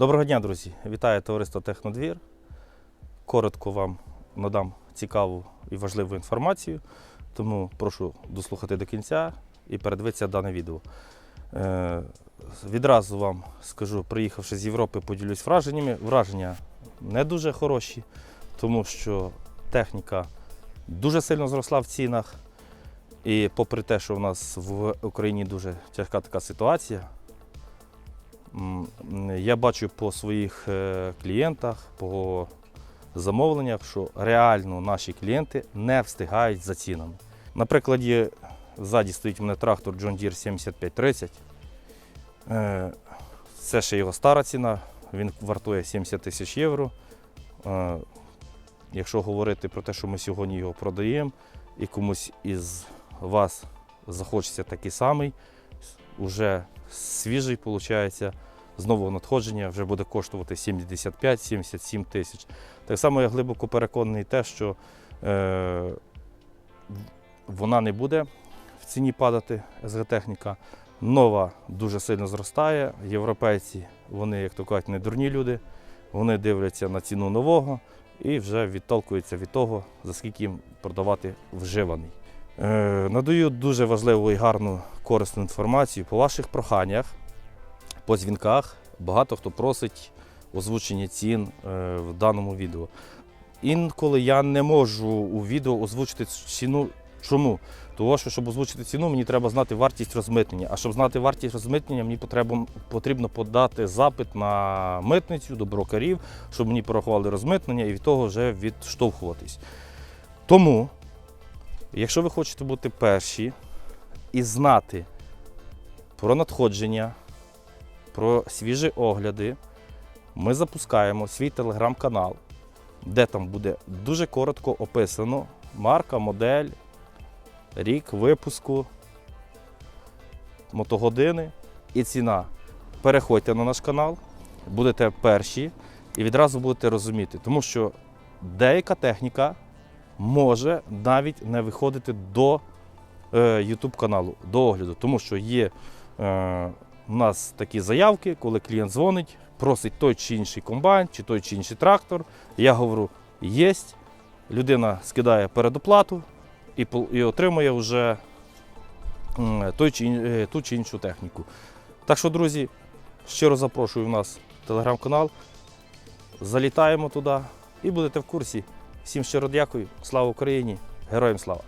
Доброго дня, друзі! Вітаю товариство Технодвір. Коротко вам надам цікаву і важливу інформацію, тому прошу дослухати до кінця і передивитися дане відео. Е, відразу вам скажу, приїхавши з Європи, поділюсь враженнями. Враження не дуже хороші, тому що техніка дуже сильно зросла в цінах. І попри те, що в нас в Україні дуже тяжка така ситуація, Я бачу по своїх е, клієнтах, по замовленнях, що реально наші клієнти не встигають за цінами. На прикладі, ззаді стоїть у мене трактор John Deere 7530. Е, Це ще його стара ціна, він вартує 70 тисяч євро. Е, Якщо говорити про те, що ми сьогодні його продаємо, і комусь із вас захочеться такий самий, уже свіжий, виходить, з нового надходження вже буде коштувати 75-77 тисяч. Так само я глибоко переконаний те, що е, вона не буде в ціні падати, СГ-техніка. Нова дуже сильно зростає. Європейці, вони, як то кажуть, не дурні люди. Вони дивляться на ціну нового і вже відтолкуються від того, за скільки їм продавати вживаний. Е, надаю дуже важливу і гарну корисну інформацію по ваших проханнях, по дзвінках. Багато хто просить озвучення цін е, в даному відео. Інколи я не можу у відео озвучити ціну. Чому? Тому що, щоб озвучити ціну, мені треба знати вартість розмитнення. А щоб знати вартість розмитнення, мені потрібно, подати запит на митницю до брокерів, щоб мені порахували розмитнення і від того вже відштовхуватись. Тому, якщо ви хочете бути перші і знати про надходження, про свіжі огляди, ми запускаємо свій телеграм-канал, де там буде дуже коротко описано марка, модель, рік випуску, мотогодини і ціна. Переходьте на наш канал, будете перші і відразу будете розуміти, тому що деяка техніка може навіть не виходити до е, YouTube каналу, до огляду, тому що є е, у нас такі заявки, коли клієнт дзвонить, просить той чи інший комбайн, чи той чи інший трактор. Я говорю, є. Людина скидає передоплату і, і отримує вже той чи, е, ту чи іншу техніку. Так що, друзі, щиро запрошую в нас телеграм-канал. Залітаємо туди і будете в курсі. Всім щиро дякую. Слава Україні! Героям слава!